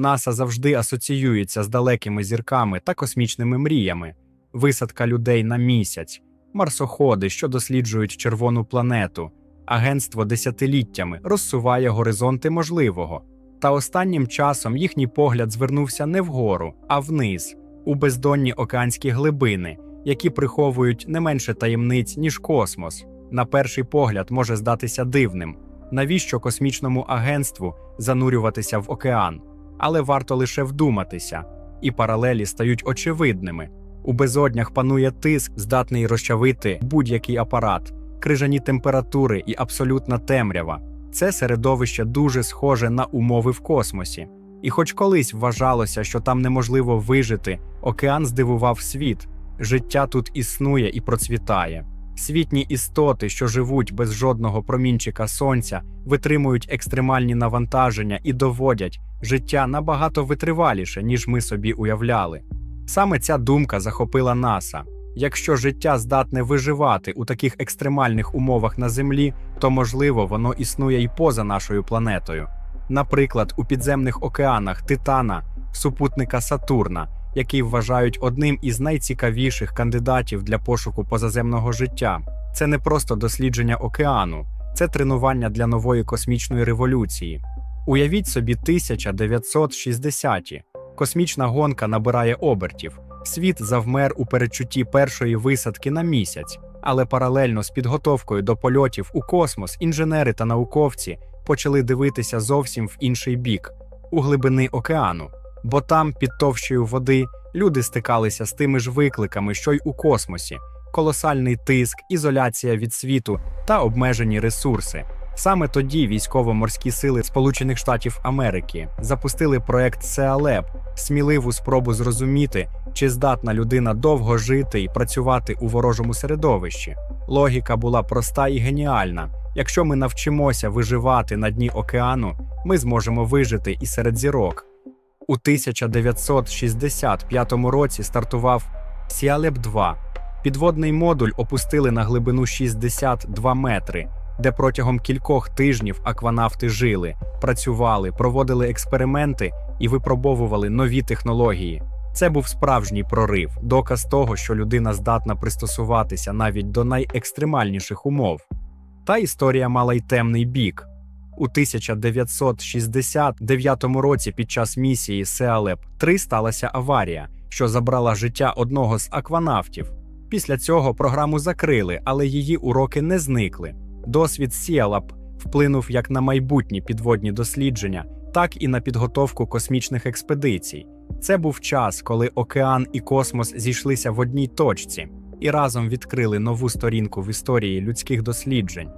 НАСА завжди асоціюється з далекими зірками та космічними мріями, висадка людей на місяць, марсоходи, що досліджують червону планету. Агентство десятиліттями розсуває горизонти можливого. Та останнім часом їхній погляд звернувся не вгору, а вниз, у бездонні океанські глибини, які приховують не менше таємниць, ніж космос. На перший погляд може здатися дивним, навіщо космічному агентству занурюватися в океан, але варто лише вдуматися, і паралелі стають очевидними. У безоднях панує тиск, здатний розчавити будь-який апарат, крижані температури і абсолютна темрява. Це середовище дуже схоже на умови в космосі. І хоч колись вважалося, що там неможливо вижити, океан здивував світ. Життя тут існує і процвітає. Світні істоти, що живуть без жодного промінчика сонця, витримують екстремальні навантаження і доводять життя набагато витриваліше, ніж ми собі уявляли. Саме ця думка захопила НАСА. Якщо життя здатне виживати у таких екстремальних умовах на Землі, то можливо воно існує і поза нашою планетою. Наприклад, у підземних океанах Титана, супутника Сатурна, який вважають одним із найцікавіших кандидатів для пошуку позаземного життя. Це не просто дослідження океану, це тренування для нової космічної революції. Уявіть собі 1960-ті. Космічна гонка набирає обертів. Світ завмер у передчутті першої висадки на місяць, але паралельно з підготовкою до польотів у космос інженери та науковці почали дивитися зовсім в інший бік у глибини океану. Бо там, під товщею води, люди стикалися з тими ж викликами, що й у космосі: колосальний тиск, ізоляція від світу та обмежені ресурси. Саме тоді військово-морські сили Сполучених Штатів Америки запустили проект SEALEB – сміливу спробу зрозуміти, чи здатна людина довго жити і працювати у ворожому середовищі. Логіка була проста і геніальна. Якщо ми навчимося виживати на дні океану, ми зможемо вижити і серед зірок. У 1965 році стартував Сіалеб 2 Підводний модуль опустили на глибину 62 метри, де протягом кількох тижнів акванавти жили, працювали, проводили експерименти і випробовували нові технології. Це був справжній прорив, доказ того, що людина здатна пристосуватися навіть до найекстремальніших умов. Та історія мала й темний бік. У 1969 році під час місії Сеалеп 3 сталася аварія, що забрала життя одного з акванавтів. Після цього програму закрили, але її уроки не зникли. Досвід Сіалап вплинув як на майбутні підводні дослідження, так і на підготовку космічних експедицій. Це був час, коли океан і космос зійшлися в одній точці і разом відкрили нову сторінку в історії людських досліджень.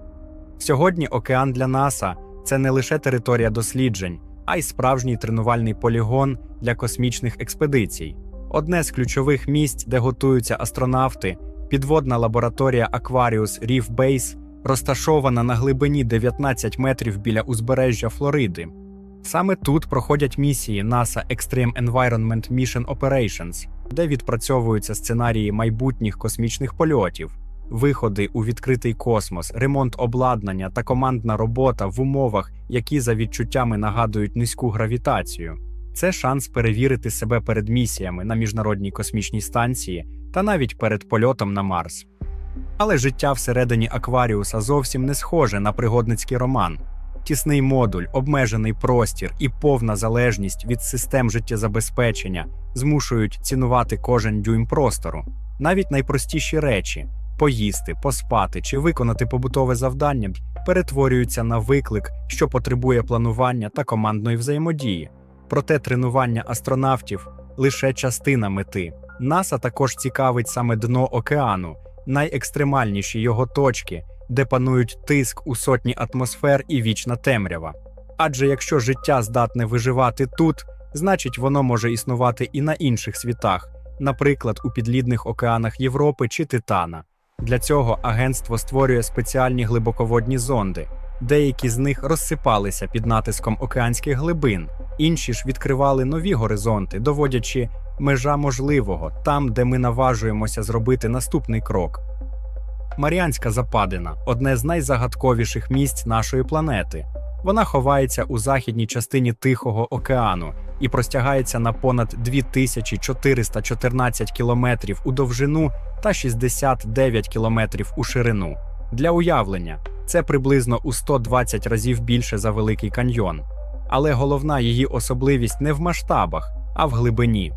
Сьогодні океан для НАСА це не лише територія досліджень, а й справжній тренувальний полігон для космічних експедицій. Одне з ключових місць, де готуються астронавти, підводна лабораторія Aquarius Reef Base, розташована на глибині 19 метрів біля узбережжя Флориди. Саме тут проходять місії NASA Extreme Environment Mission Operations, де відпрацьовуються сценарії майбутніх космічних польотів, виходи у відкритий космос, ремонт обладнання та командна робота в умовах, які за відчуттями нагадують низьку гравітацію. Це шанс перевірити себе перед місіями на міжнародній космічній станції та навіть перед польотом на Марс. Але життя всередині Акваріуса зовсім не схоже на пригодницький роман. Тісний модуль, обмежений простір і повна залежність від систем життєзабезпечення змушують цінувати кожен дюйм простору. Навіть найпростіші речі поїсти, поспати чи виконати побутове завдання перетворюються на виклик, що потребує планування та командної взаємодії. Проте тренування астронавтів лише частина мети. НАСА також цікавить саме дно океану, найекстремальніші його точки, де панують тиск у сотні атмосфер і вічна темрява. Адже якщо життя здатне виживати тут, значить воно може існувати і на інших світах, наприклад, у підлідних океанах Європи чи Титана. Для цього агентство створює спеціальні глибоководні зонди. Деякі з них розсипалися під натиском океанських глибин, інші ж відкривали нові горизонти, доводячи межа можливого там, де ми наважуємося зробити наступний крок. Маріанська Западина одне з найзагадковіших місць нашої планети. Вона ховається у західній частині Тихого океану і простягається на понад 2414 кілометрів у довжину та 69 кілометрів у ширину. Для уявлення, це приблизно у 120 разів більше за Великий каньйон. Але головна її особливість не в масштабах, а в глибині.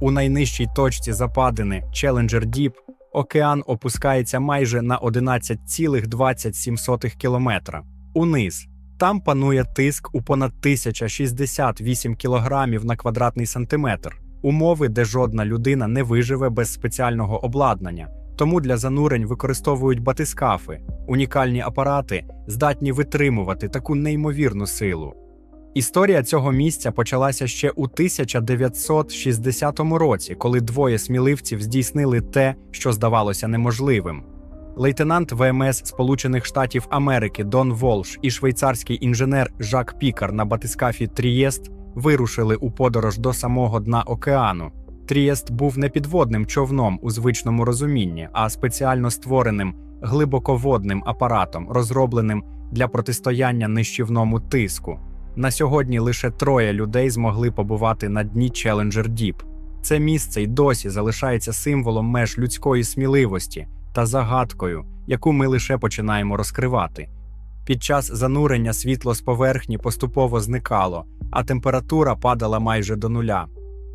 У найнижчій точці западини Challenger Deep океан опускається майже на 11,27 кілометра. Униз. Там панує тиск у понад 1068 кілограмів на квадратний сантиметр, умови, де жодна людина не виживе без спеціального обладнання. Тому для занурень використовують батискафи, унікальні апарати, здатні витримувати таку неймовірну силу. Історія цього місця почалася ще у 1960 році, коли двоє сміливців здійснили те, що здавалося неможливим. Лейтенант ВМС Сполучених Штатів Америки Дон Волш і швейцарський інженер Жак Пікар на батискафі Трієст вирушили у подорож до самого дна океану. Трієст був не підводним човном у звичному розумінні, а спеціально створеним глибоководним апаратом, розробленим для протистояння нищівному тиску. На сьогодні лише троє людей змогли побувати на дні Challenger Deep. Це місце й досі залишається символом меж людської сміливості та загадкою, яку ми лише починаємо розкривати. Під час занурення світло з поверхні поступово зникало, а температура падала майже до нуля.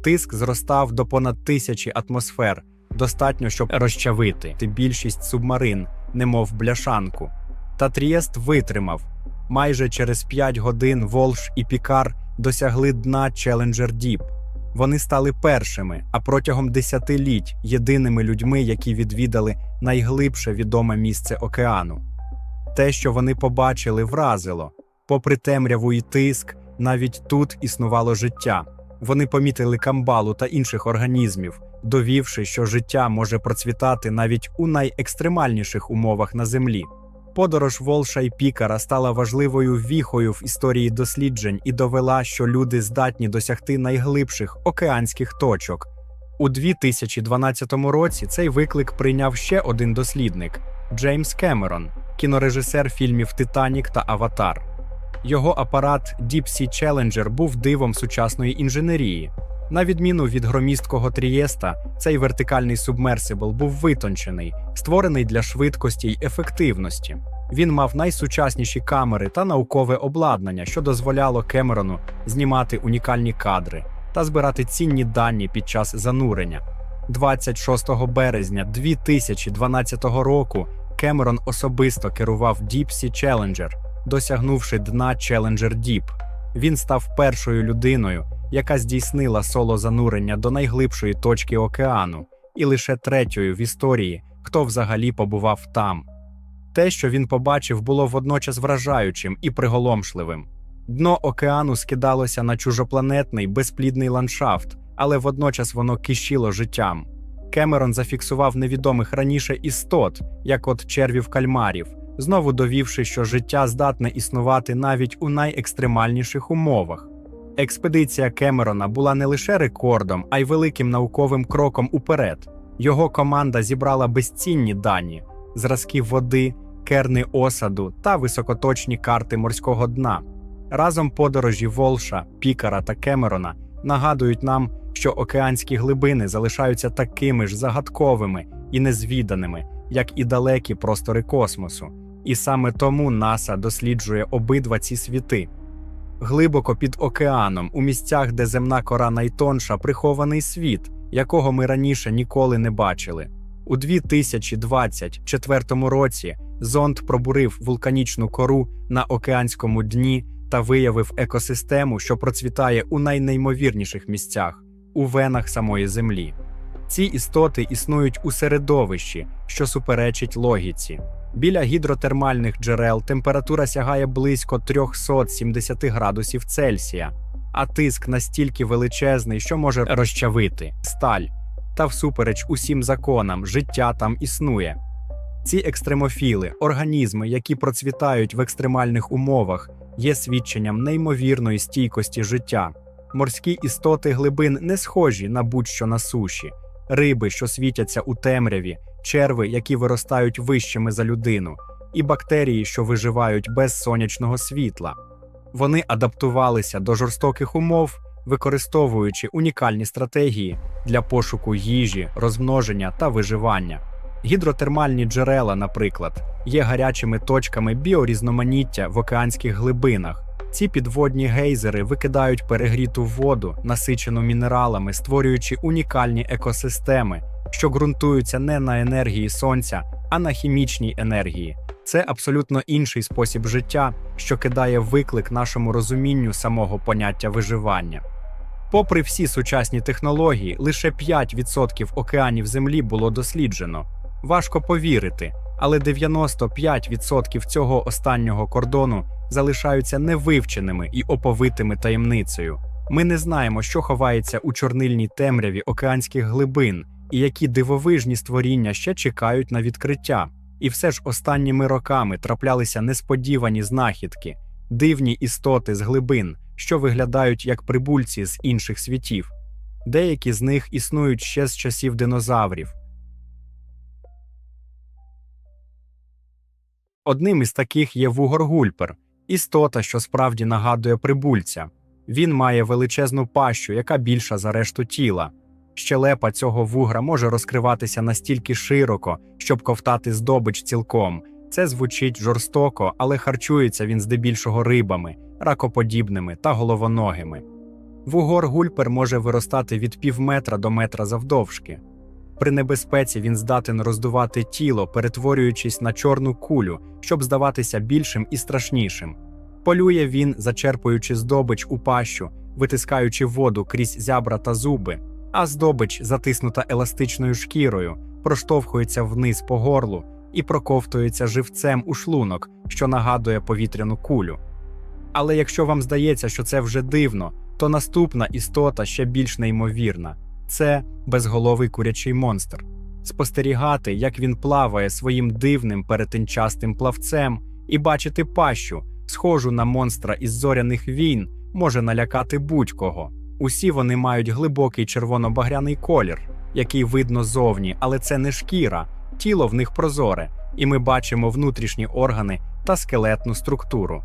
Тиск зростав до понад тисячі атмосфер, достатньо, щоб розчавити більшість субмарин, немов бляшанку. Та Трієст витримав. Майже через 5 годин Волш і Пікар досягли дна Challenger Deep. Вони стали першими, а протягом десятиліть єдиними людьми, які відвідали найглибше відоме місце океану. Те, що вони побачили, вразило. Попри темряву і тиск, навіть тут існувало життя. Вони помітили камбалу та інших організмів, довівши, що життя може процвітати навіть у найекстремальніших умовах на землі. Подорож Волша і Пікара стала важливою віхою в історії досліджень і довела, що люди здатні досягти найглибших океанських точок. У 2012 році цей виклик прийняв ще один дослідник Джеймс Кемерон, кінорежисер фільмів Титанік та Аватар. Його апарат Deep Sea Challenger був дивом сучасної інженерії. На відміну від громісткого Трієста, цей вертикальний субмерсибл був витончений, створений для швидкості й ефективності. Він мав найсучасніші камери та наукове обладнання, що дозволяло Кемерону знімати унікальні кадри та збирати цінні дані під час занурення. 26 березня 2012 року Кемерон особисто керував Deep Sea Challenger, досягнувши дна Challenger Deep. Він став першою людиною, яка здійснила соло занурення до найглибшої точки океану, і лише третьою в історії, хто взагалі побував там. Те, що він побачив, було водночас вражаючим і приголомшливим. Дно океану скидалося на чужопланетний безплідний ландшафт, але водночас воно кишіло життям. Кемерон зафіксував невідомих раніше істот, як от червів кальмарів, знову довівши, що життя здатне існувати навіть у найекстремальніших умовах. Експедиція Кемерона була не лише рекордом, а й великим науковим кроком уперед. Його команда зібрала безцінні дані, зразки води, керни осаду та високоточні карти морського дна. Разом подорожі Волша, Пікара та Кемерона нагадують нам, що океанські глибини залишаються такими ж загадковими і незвіданими, як і далекі простори космосу. І саме тому НАСА досліджує обидва ці світи. Глибоко під океаном, у місцях, де земна кора найтонша, прихований світ, якого ми раніше ніколи не бачили. У 2024 році зонд пробурив вулканічну кору на океанському дні та виявив екосистему, що процвітає у найнеймовірніших місцях у венах самої землі. Ці істоти існують у середовищі, що суперечить логіці. Біля гідротермальних джерел температура сягає близько 370 градусів Цельсія, а тиск настільки величезний, що може розчавити сталь. Та всупереч усім законам життя там існує. Ці екстремофіли, організми, які процвітають в екстремальних умовах, є свідченням неймовірної стійкості життя. Морські істоти глибин не схожі на будь-що на суші, риби, що світяться у темряві, черви, які виростають вищими за людину, і бактерії, що виживають без сонячного світла. Вони адаптувалися до жорстоких умов, використовуючи унікальні стратегії для пошуку їжі, розмноження та виживання. Гідротермальні джерела, наприклад, є гарячими точками біорізноманіття в океанських глибинах. Ці підводні гейзери викидають перегріту воду, насичену мінералами, створюючи унікальні екосистеми, що ґрунтуються не на енергії сонця, а на хімічній енергії. Це абсолютно інший спосіб життя, що кидає виклик нашому розумінню самого поняття виживання. Попри всі сучасні технології, лише 5% океанів Землі було досліджено. Важко повірити, але 95% цього останнього кордону залишаються невивченими і оповитими таємницею. Ми не знаємо, що ховається у чорнильній темряві океанських глибин і які дивовижні створіння ще чекають на відкриття. І все ж останніми роками траплялися несподівані знахідки, дивні істоти з глибин, що виглядають як прибульці з інших світів. Деякі з них існують ще з часів динозаврів. Одним із таких є вугор-гульпер – істота, що справді нагадує прибульця. Він має величезну пащу, яка більша за решту тіла. Щелепа цього вугра може розкриватися настільки широко, щоб ковтати здобич цілком. Це звучить жорстоко, але харчується він здебільшого рибами, ракоподібними та головоногими. Вугор гульпер може виростати від півметра до метра завдовжки. При небезпеці він здатен роздувати тіло, перетворюючись на чорну кулю, щоб здаватися більшим і страшнішим. Полює він, зачерпуючи здобич у пащу, витискаючи воду крізь зябра та зуби, а здобич, затиснута еластичною шкірою, проштовхується вниз по горлу і проковтується живцем у шлунок, що нагадує повітряну кулю. Але якщо вам здається, що це вже дивно, то наступна істота ще більш неймовірна це безголовий курячий монстр. Спостерігати, як він плаває своїм дивним перетинчастим плавцем, і бачити пащу, схожу на монстра із зоряних війн, може налякати будь-кого. Усі вони мають глибокий червоно-багряний колір, який видно зовні, але це не шкіра, тіло в них прозоре, і ми бачимо внутрішні органи та скелетну структуру.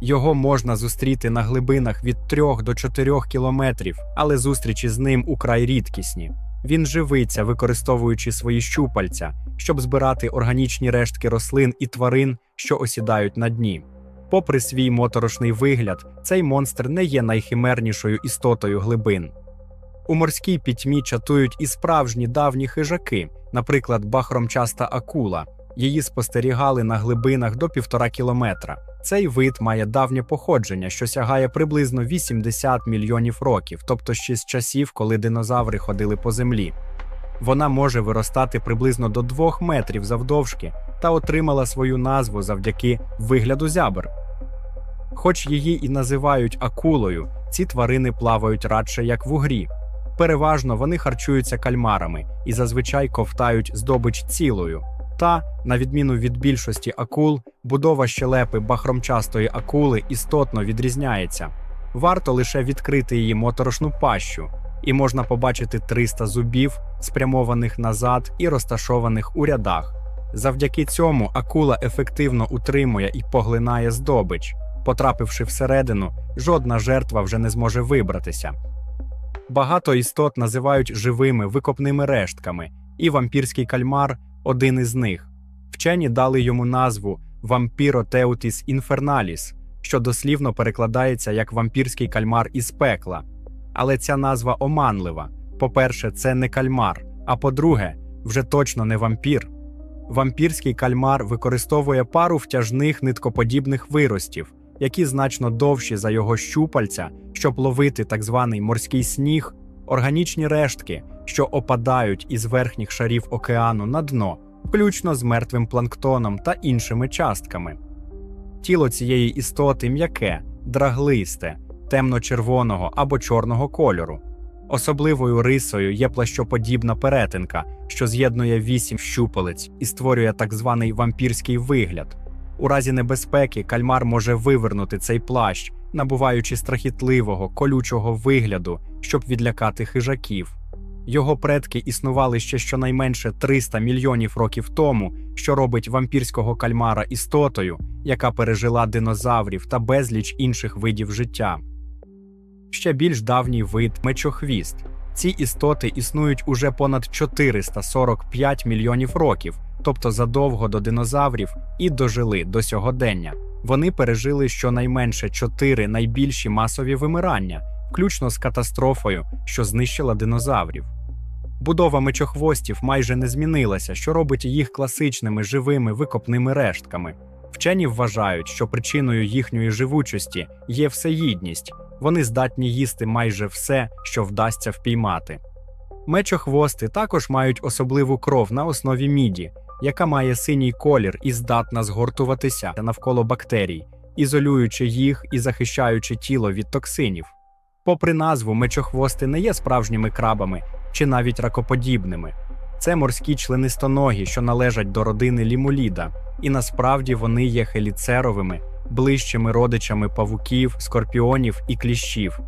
Його можна зустріти на глибинах від 3 до 4 кілометрів, але зустрічі з ним украй рідкісні. Він живиться, використовуючи свої щупальця, щоб збирати органічні рештки рослин і тварин, що осідають на дні. Попри свій моторошний вигляд, цей монстр не є найхимернішою істотою глибин. У морській пітьмі чатують і справжні давні хижаки, наприклад, бахромчаста акула. Її спостерігали на глибинах до півтора кілометра. Цей вид має давнє походження, що сягає приблизно 80 мільйонів років, тобто ще з часів, коли динозаври ходили по землі. Вона може виростати приблизно до 2 метрів завдовжки та отримала свою назву завдяки вигляду зябр. Хоч її і називають акулою, ці тварини плавають радше як в угрі. Переважно вони харчуються кальмарами і зазвичай ковтають здобич цілою. Та, на відміну від більшості акул, будова щелепи бахромчастої акули істотно відрізняється. Варто лише відкрити її моторошну пащу, і можна побачити 300 зубів, спрямованих назад і розташованих у рядах. Завдяки цьому акула ефективно утримує і поглинає здобич. Потрапивши всередину, жодна жертва вже не зможе вибратися. Багато істот називають живими викопними рештками, і вампірський кальмар один із них. Вчені дали йому назву Vampiroteutis infernalis, що дослівно перекладається як вампірський кальмар із пекла. Але ця назва оманлива. По-перше, це не кальмар, а по-друге, вже точно не вампір. Вампірський кальмар використовує пару втяжних ниткоподібних виростів, які значно довші за його щупальця, щоб ловити так званий морський сніг, органічні рештки, що опадають із верхніх шарів океану на дно, включно з мертвим планктоном та іншими частками. Тіло цієї істоти м'яке, драглисте, темно-червоного або чорного кольору. Особливою рисою є плащоподібна перетинка, що з'єднує вісім щупалець і створює так званий вампірський вигляд. У разі небезпеки кальмар може вивернути цей плащ, набуваючи страхітливого, колючого вигляду, щоб відлякати хижаків. Його предки існували ще щонайменше 300 мільйонів років тому, що робить вампірського кальмара істотою, яка пережила динозаврів та безліч інших видів життя. Ще більш давній вид мечохвіст. Ці істоти існують уже понад 445 мільйонів років, тобто задовго до динозаврів, і дожили до сьогодення. Вони пережили щонайменше чотири найбільші масові вимирання, включно з катастрофою, що знищила динозаврів. Будова мечохвостів майже не змінилася, що робить їх класичними живими викопними рештками. Вчені вважають, що причиною їхньої живучості є всеїдність, вони здатні їсти майже все, що вдасться впіймати. Мечохвости також мають особливу кров на основі міді, яка має синій колір і здатна згортуватися навколо бактерій, ізолюючи їх і захищаючи тіло від токсинів. Попри назву, мечохвости не є справжніми крабами чи навіть ракоподібними. Це морські членистоногі, що належать до родини лімуліда, і насправді вони є хеліцеровими, ближчими родичами павуків, скорпіонів і кліщів.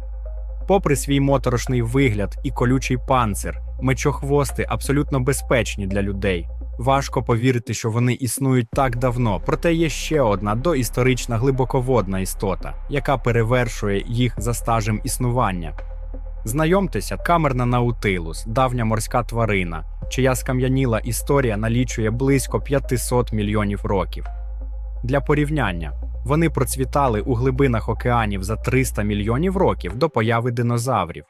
Попри свій моторошний вигляд і колючий панцир, мечохвости абсолютно безпечні для людей. Важко повірити, що вони існують так давно, проте є ще одна доісторична глибоководна істота, яка перевершує їх за стажем існування. Знайомтеся, камерна наутилус, давня морська тварина, чия скам'яніла історія налічує близько 500 мільйонів років. Для порівняння, вони процвітали у глибинах океанів за 300 мільйонів років до появи динозаврів.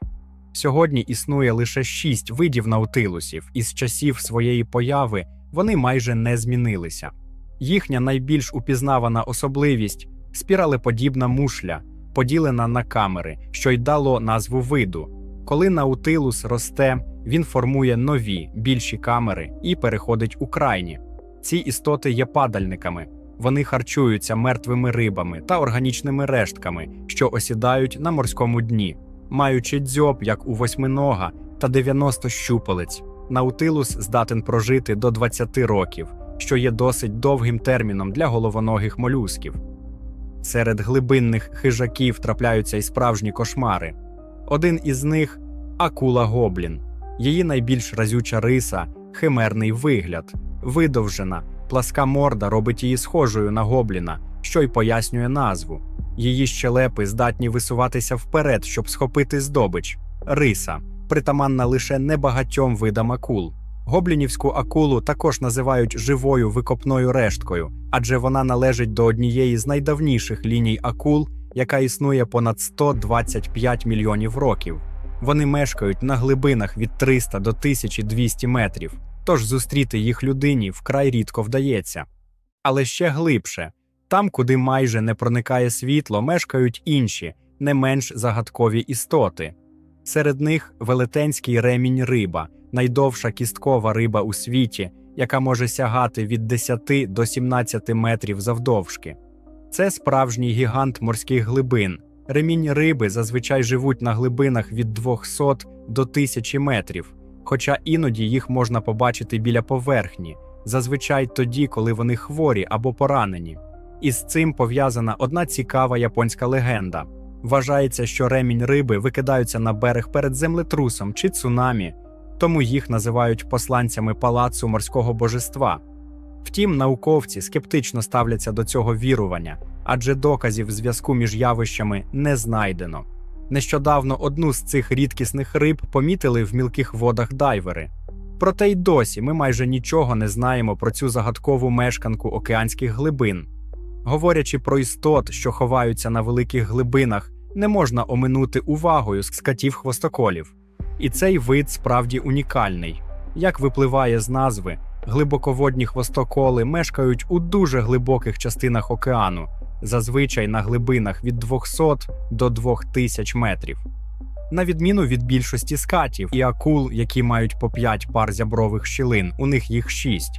Сьогодні існує лише шість видів наутилусів, і з часів своєї появи вони майже не змінилися. Їхня найбільш упізнавана особливість спіралеподібна мушля, поділена на камери, що й дало назву виду. Коли наутилус росте, він формує нові, більші камери і переходить у крайні. Ці істоти є падальниками. Вони харчуються мертвими рибами та органічними рештками, що осідають на морському дні, маючи дзьоб, як у восьминога та 90 щупалець. Наутилус здатен прожити до 20 років, що є досить довгим терміном для головоногих молюсків. Серед глибинних хижаків трапляються й справжні кошмари. Один із них акула гоблін. Її найбільш разюча риса химерний вигляд, видовжена, пласка морда робить її схожою на гобліна, що й пояснює назву. Її щелепи здатні висуватися вперед, щоб схопити здобич. Риса притаманна лише небагатьом видам акул. Гоблінівську акулу також називають живою викопною решткою, адже вона належить до однієї з найдавніших ліній акул, яка існує понад 125 мільйонів років. Вони мешкають на глибинах від 300 до 1200 метрів, тож зустріти їх людині вкрай рідко вдається. Але ще глибше там, куди майже не проникає світло, мешкають інші, не менш загадкові істоти. Серед них велетенський ремінь риба, найдовша кісткова риба у світі, яка може сягати від 10 до 17 метрів завдовжки. Це справжній гігант морських глибин. Ремінь риби зазвичай живуть на глибинах від 200 до 1000 метрів, хоча іноді їх можна побачити біля поверхні, зазвичай тоді, коли вони хворі або поранені. Із цим пов'язана одна цікава японська легенда. Вважається, що ремінь риби викидаються на берег перед землетрусом чи цунамі, тому їх називають посланцями палацу морського божества. Втім, науковці скептично ставляться до цього вірування, адже доказів зв'язку між явищами не знайдено. Нещодавно одну з цих рідкісних риб помітили в мілких водах дайвери. Проте й досі ми майже нічого не знаємо про цю загадкову мешканку океанських глибин. Говорячи про істот, що ховаються на великих глибинах, не можна оминути увагою скатів хвостоколів. І цей вид справді унікальний. Як випливає з назви, глибоководні хвостоколи мешкають у дуже глибоких частинах океану, зазвичай на глибинах від 200 до 2000 метрів. На відміну від більшості скатів і акул, які мають по 5 пар зябрових щілин, у них їх 6.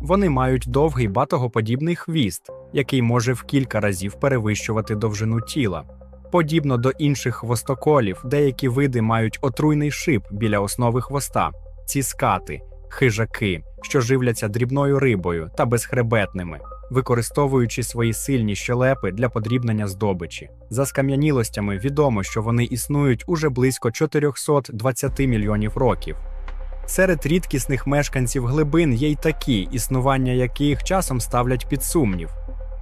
Вони мають довгий батогоподібний хвіст, який може в кілька разів перевищувати довжину тіла. Подібно до інших хвостоколів, деякі види мають отруйний шип біля основи хвоста. Ці скати, хижаки, що живляться дрібною рибою та безхребетними, використовуючи свої сильні щелепи для подрібнення здобичі. За скам'янілостями відомо, що вони існують уже близько 420 мільйонів років. Серед рідкісних мешканців глибин є й такі, існування яких часом ставлять під сумнів.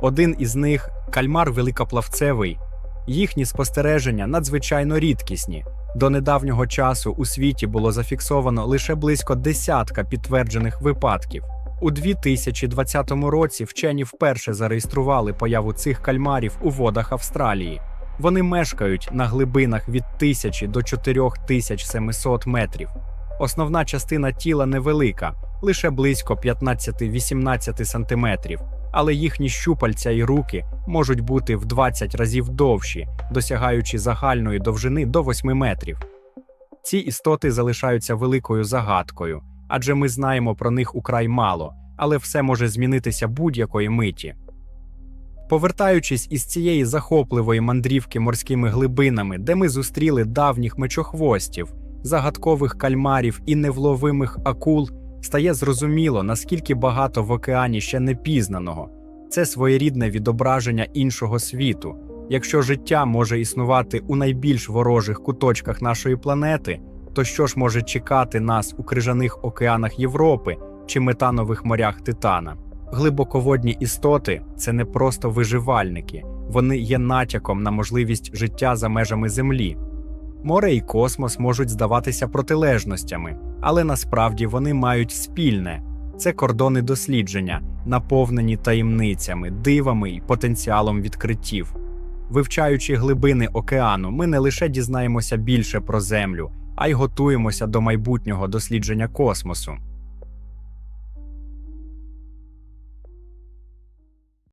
Один із них кальмар великоплавцевий. Їхні спостереження надзвичайно рідкісні. До недавнього часу у світі було зафіксовано лише близько десятка підтверджених випадків. У 2020 році вчені вперше зареєстрували появу цих кальмарів у водах Австралії. Вони мешкають на глибинах від 1000 до 4700 метрів. Основна частина тіла невелика, лише близько 15-18 сантиметрів, але їхні щупальця і руки можуть бути в 20 разів довші, досягаючи загальної довжини до 8 метрів. Ці істоти залишаються великою загадкою, адже ми знаємо про них украй мало, але все може змінитися будь-якої миті. Повертаючись із цієї захопливої мандрівки морськими глибинами, де ми зустріли давніх мечохвостів, загадкових кальмарів і невловимих акул, стає зрозуміло, наскільки багато в океані ще не пізнаного. Це своєрідне відображення іншого світу. Якщо життя може існувати у найбільш ворожих куточках нашої планети, то що ж може чекати нас у крижаних океанах Європи чи метанових морях Титана? Глибоководні істоти це не просто виживальники, вони є натяком на можливість життя за межами Землі. Море і космос можуть здаватися протилежностями, але насправді вони мають спільне це кордони дослідження, наповнені таємницями, дивами і потенціалом відкриттів. Вивчаючи глибини океану, ми не лише дізнаємося більше про Землю, а й готуємося до майбутнього дослідження космосу.